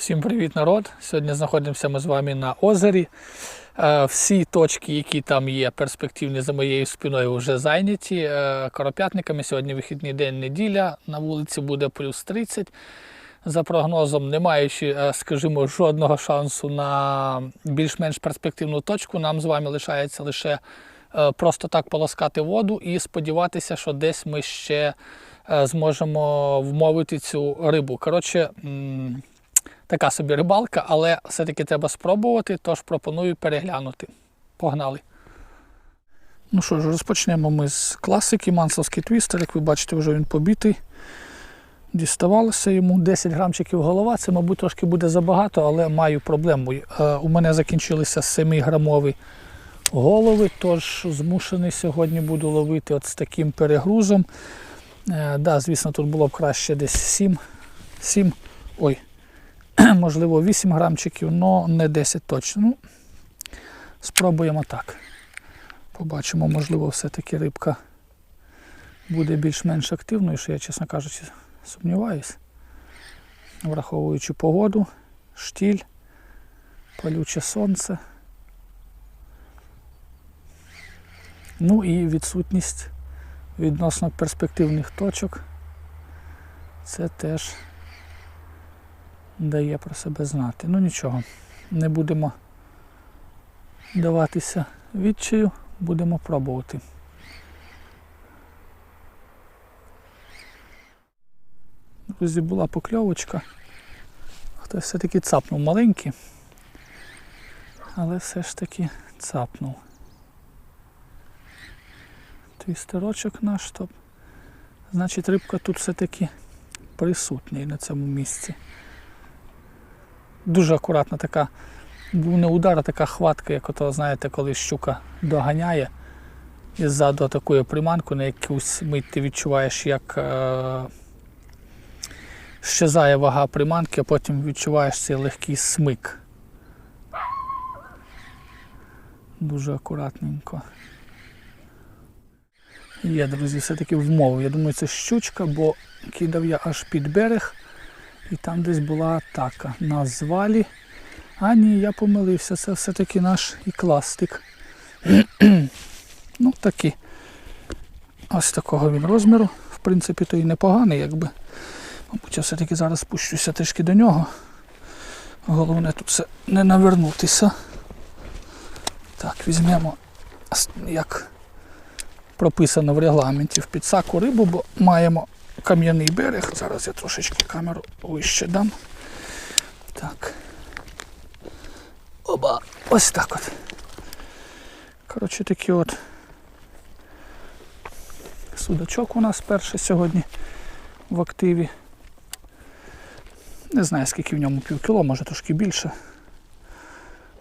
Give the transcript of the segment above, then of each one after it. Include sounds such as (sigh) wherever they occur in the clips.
Всім привіт, народ! Сьогодні знаходимося ми з вами на озері. Е, Всі точки, які там є перспективні за моєю спиною, вже зайняті е, коропятниками. Сьогодні вихідний день неділя. На вулиці буде плюс 30. За прогнозом, не маючи, е, скажімо, жодного шансу на більш-менш перспективну точку, нам з вами лишається лише просто так полоскати воду і сподіватися, що десь ми ще зможемо вмовити цю рибу. Коротше, така собі рибалка, але все-таки треба спробувати, тож пропоную переглянути. Погнали. Ну що ж, розпочнемо ми з класики. Мансовський твістер, як ви бачите, вже він побитий. Діставалося йому 10 грамчиків голова. Це, мабуть, трошки буде забагато, але маю проблему. Е, У мене закінчилися 7-грамові голови, тож змушений сьогодні буду ловити от з таким перегрузом. Е, да, звісно, тут було б краще десь 7, 7 ой, (clears throat) можливо, 8 грамчиків, але не 10 точно. Ну, спробуємо так. Побачимо, можливо, все-таки рибка буде більш-менш активною, що я, чесно кажучи, сумніваюсь. Враховуючи погоду, штіль, палюче сонце. Ну і відсутність відносно перспективних точок. Це теж дає про себе знати. Ну нічого, не будемо даватися відчаю, будемо пробувати. Друзі, була покльовочка. Хтось все-таки цапнув маленький, але все ж таки цапнув. Твістерочок наш топ. Значить, рибка тут все-таки присутня на цьому місці. Дуже акуратна така, не удар, а така хватка, як ото, знаєте, коли щука доганяє і ззаду атакує приманку, на якусь мить ти відчуваєш, як е- щезає вага приманки, а потім відчуваєш цей легкий смик. Дуже акуратненько. Є, друзі, все-таки вмовив. Я думаю, це щучка, бо кидав я аж під берег. І там десь була атака на звалі. А ні, я помилився, це все-таки наш ікластик. ну, такий. Ось такого він розміру. В принципі, то і непоганий, якби. Мабуть, я все-таки зараз спущуся трішки до нього. Головне тут все не навернутися. Так, візьмемо, як прописано в регламенті в підсаку рибу, бо маємо кам'яний берег. Зараз я трошечки камеру вище дам. Так. Оба, ось так от. Коротше, такий от судачок у нас перший сьогодні в активі. Не знаю, скільки в ньому пів кіло, може трошки більше.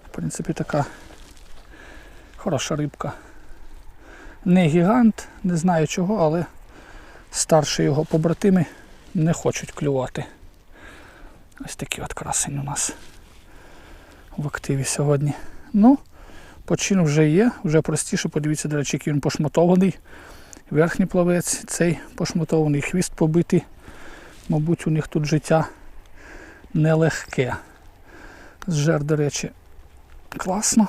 В принципі, така хороша рибка. Не гігант, не знаю чого, але старші його побратими не хочуть клювати. Ось такий от красень у нас в активі сьогодні. Ну, почин вже є, вже простіше, подивіться, до речі, який він пошматований. Верхній плавець, цей пошматований хвіст побитий. Мабуть, у них тут життя нелегке. Зжер, до речі, класно.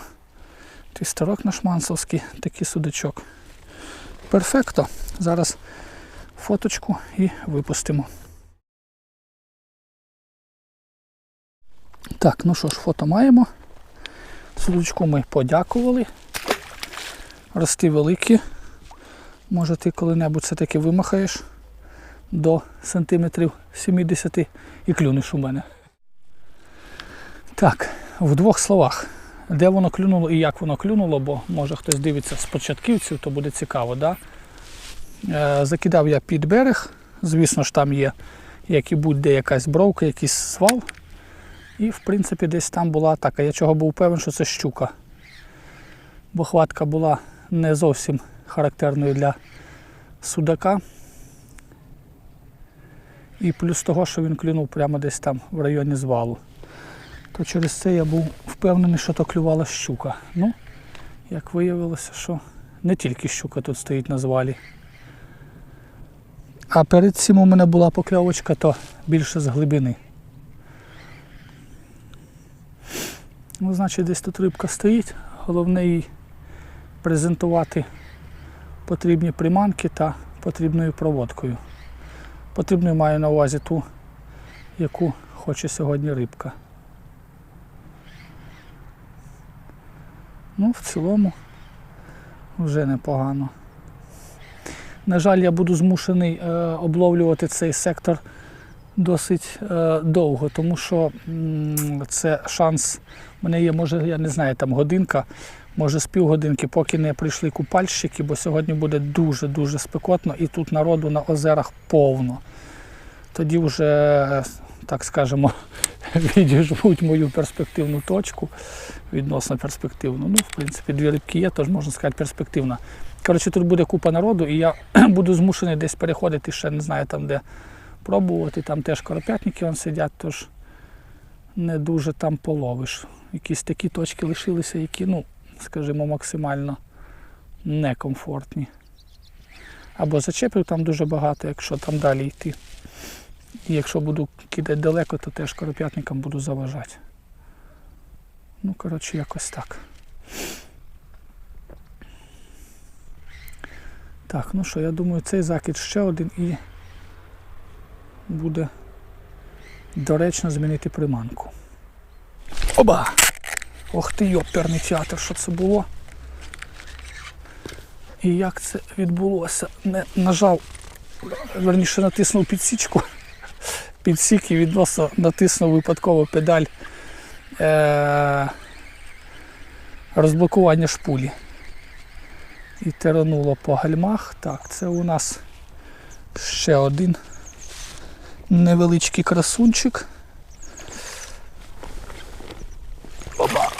Твістерок наш мансовський, такий судачок. Перфекто. Зараз фоточку і випустимо. Так, ну що ж, фото маємо. Судочку ми подякували. Рости великі. Може ти коли-небудь все-таки вимахаєш до сантиметрів 70 і клюнеш у мене. Так, в двох словах. Де воно клюнуло і як воно клюнуло, бо може хтось дивиться з початківців, то буде цікаво. Да? Е, закидав я під берег, звісно ж там є як і будь-де якась бровка, якийсь свал. І в принципі десь там була атака. Я чого був певен, що це щука. Бо хватка була не зовсім характерною для судака. І плюс того, що він клюнув прямо десь там в районі звалу. То через це я був впевнений, що то клювала щука. Ну, як виявилося, що не тільки щука тут стоїть на звалі. А перед цим у мене була покльовочка, то більше з глибини. Ну, значить, десь тут рибка стоїть. Головне їй презентувати потрібні приманки та потрібною проводкою. Потрібною маю на увазі ту, яку хоче сьогодні рибка. Ну, в цілому вже непогано. На жаль, я буду змушений е, обловлювати цей сектор досить е, довго, тому що це шанс. У мене є, може, я не знаю, там годинка, може з півгодинки, поки не прийшли купальщики, бо сьогодні буде дуже-дуже спекотно і тут народу на озерах повно. Тоді вже, так скажемо, (laughs) відіжмуть мою перспективну точку, відносно перспективну. Ну, в принципі, дві рибки є, тож можна сказати, перспективна. Коротше, тут буде купа народу, і я (clears throat) буду змушений десь переходити, ще не знаю там, де пробувати. Там теж коропятники вон сидять, тож не дуже там половиш. Якісь такі точки лишилися, які, ну, скажімо, максимально некомфортні. Або зачепів там дуже багато, якщо там далі йти. І якщо буду кидати далеко, то теж коропятникам буду заважати. Ну, коротше, якось так. Так, ну що, я думаю, цей закид ще один і буде доречно змінити приманку. Оба! Ох ти йоперний театр, що це було. І як це відбулося? Не нажав, верніше натиснув підсічку, підсік і відносно натиснув випадково педаль е- розблокування шпулі. І терануло по гальмах. Так, це у нас ще один невеличкий красунчик. Оба!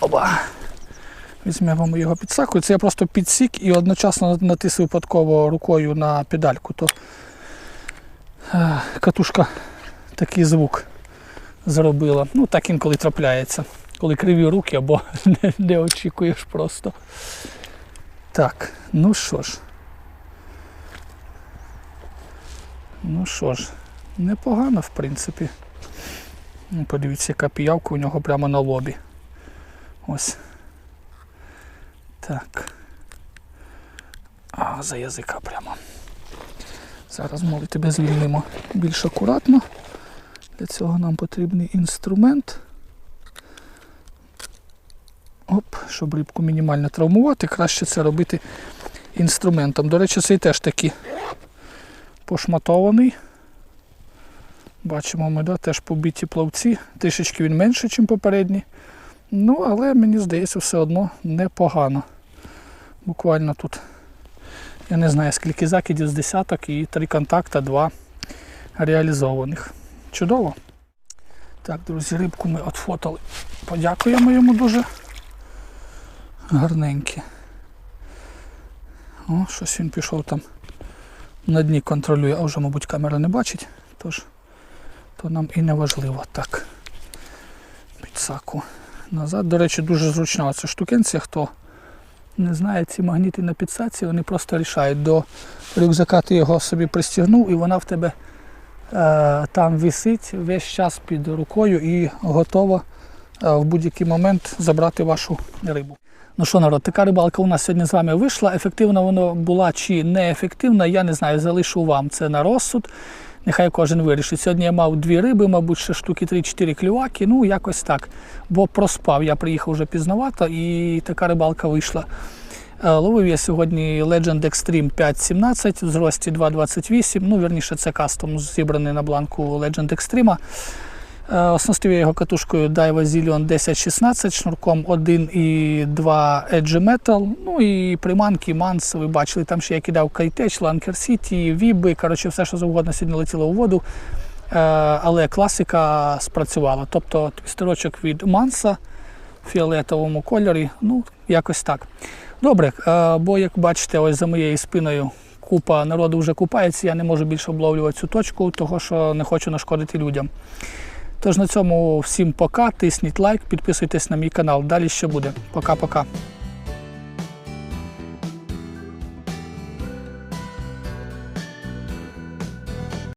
Оба! Візьмемо його підсаку. Це я просто підсік і одночасно натис випадково рукою на педальку, то е, катушка такий звук зробила. Ну, так інколи трапляється. Коли криві руки або (laughs) не, не очікуєш просто. Так, ну що ж. Ну що ж, непогано, в принципі. Ну, Подивіться, яка піявка у нього прямо на лобі. Ось. Так. А, за язика прямо. Зараз ми тебе звільнимо більш акуратно. Для цього нам потрібний інструмент. Оп, щоб рибку мінімально травмувати, краще це робити інструментом. До речі, цей теж такий пошматований. Бачимо ми, да, теж побиті плавці. Трішечки він менший, ніж попередній. Ну, але мені здається, все одно непогано. Буквально тут, я не знаю, скільки закидів з десяток і три контакта, два реалізованих. Чудово. Так, друзі, рибку ми отфотали. Подякуємо йому дуже. Гарненькі. О, щось він пішов там на дні контролює, а вже, мабуть, камера не бачить, тож то нам і не важливо. Так. Підсаку назад. До речі, дуже зручна ця штукенція, хто не знає, ці магніти на підсаці, вони просто рішають. До рюкзака ти його собі пристігнув і вона в тебе е, там висить весь час під рукою і готова е, в будь-який момент забрати вашу рибу. Ну що, народ, така рибалка у нас сьогодні з вами вийшла. Ефективна вона була чи неефективна, я не знаю, залишу вам це на розсуд. Нехай кожен вирішить. Сьогодні я мав дві риби, мабуть, ще штуки 3-4 клюваки, ну якось так. Бо проспав, я приїхав вже пізновато і така рибалка вийшла. Е, Ловив я сьогодні Legend Extreme 5.17 в зрості 2.28. Ну, верніше, це кастом зібраний на бланку Legend Extreme. Е, Оснастив я його катушкою Daiwa Zillion 1016, шнурком 1 і 2 Edge Metal. Ну і приманки, манс, ви бачили, там ще я кидав Кайтеч, Lanker City, Віби, коротше, все, що завгодно сьогодні летіло у воду. Е, Але класика спрацювала. Тобто твістерочок від Манса в фіолетовому кольорі, ну, якось так. Добре, е, бо як бачите, ось за моєю спиною купа народу вже купається, я не можу більше обловлювати цю точку, того що не хочу нашкодити людям. Тож на цьому всім пока. Тисніть лайк, підписуйтесь на мій канал. Далі ще буде. Пока-пока.